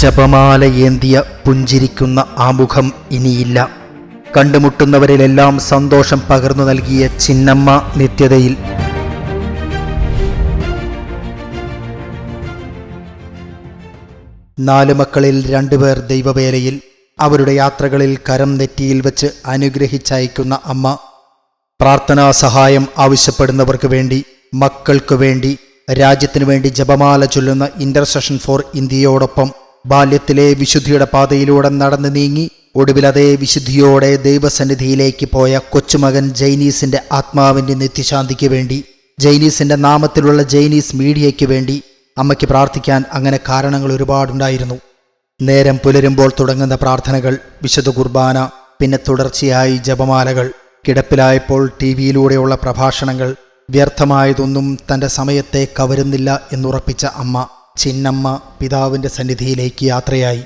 ജപമാല ഏന്തിയ പുഞ്ചിരിക്കുന്ന ആ മുഖം ഇനിയില്ല. കണ്ടുമുട്ടുന്നവരിലെല്ലാം സന്തോഷം പകർന്നു നൽകിയ ചിന്നമ്മ നിത്യതയിൽ. നാലു മക്കളിൽ രണ്ടുപേർ ദൈവവേലയിൽ അവരുടെ യാത്രകളിൽ കരം നെറ്റിയിൽ വെച്ച് അനുഗ്രഹിച്ചയക്കുന്ന അമ്മ. പ്രാർത്ഥനാ സഹായം ആവശ്യപ്പെടുന്നവർക്ക് വേണ്ടി മക്കൾക്കു വേണ്ടി രാജ്യത്തിനു വേണ്ടി ജപമാല ചൊല്ലുന്ന ഇന്റർസെഷൻ ഫോർ ഇന്ത്യയോടൊപ്പം ബാല്യത്തിലെ വിശുദ്ധിയുടെ പാതയിലൂടെ നടന്നു നീങ്ങി ഒടുവിൽ അതേ വിശുദ്ധിയോടെ ദൈവസന്നിധിയിലേക്ക് പോയ കൊച്ചുമകൻ ജൈനീസിന്റെ ആത്മാവിന്റെ നിത്യശാന്തിക്ക് വേണ്ടി ജൈനീസിന്റെ നാമത്തിലുള്ള ജൈനീസ് മീഡിയയ്ക്ക് വേണ്ടി അമ്മയ്ക്ക് പ്രാർത്ഥിക്കാൻ അങ്ങനെ കാരണങ്ങൾ ഒരുപാടുണ്ടായിരുന്നു. നേരം പുലരുമ്പോൾ തുടങ്ങുന്ന പ്രാർത്ഥനകൾ വിശുദ്ധ കുർബാന പിന്നെ തുടർച്ചയായി ജപമാലകൾ കിടപ്പിലായപ്പോൾ ടി വിയിലൂടെയുള്ള പ്രഭാഷണങ്ങൾ വ്യർത്ഥമായതൊന്നും തന്റെ സമയത്തെ കവരുന്നില്ല എന്നുറപ്പിച്ച അമ്മ. ചിന്നമ്മ പിതാവിന്റെ സന്നിധിയിലേക്ക് യാത്രയായി.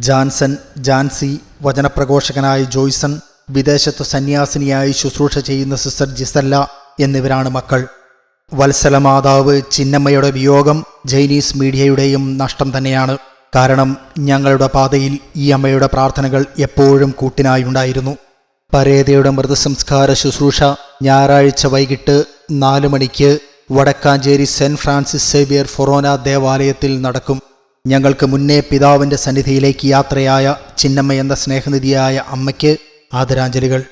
ജാൻസൺ ജാൻസി വചനപ്രഘോഷകനായ ജോയ്സൺ വിദേശത്ത് സന്യാസിനിയായി ശുശ്രൂഷ ചെയ്യുന്ന സിസ്റ്റർ ജിസല്ല എന്നിവരാണ് മക്കൾ. വത്സലമാതാവ് ചിന്നമ്മയുടെ വിയോഗം ജൈനീസ് മീഡിയയുടെയും നഷ്ടം തന്നെയാണ്. കാരണം ഞങ്ങളുടെ പാതയിൽ ഈ അമ്മയുടെ പ്രാർത്ഥനകൾ എപ്പോഴും കൂട്ടിനായുണ്ടായിരുന്നു പരേതയുടെ മൃതസംസ്കാര ശുശ്രൂഷ ഞായറാഴ്ച വൈകിട്ട് നാല് മണിക്ക് Vadakkanchery Saint Francis Xavier forane ദേവാലയത്തിൽ നടക്കും. ഞങ്ങൾക്ക് മുന്നേ പിതാവിന്റെ സന്നിധിയിലേക്ക് യാത്രയായ ചിന്നമ്മ എന്ന സ്നേഹനിധിയായ അമ്മയ്ക്ക് ആദരാഞ്ജലികൾ.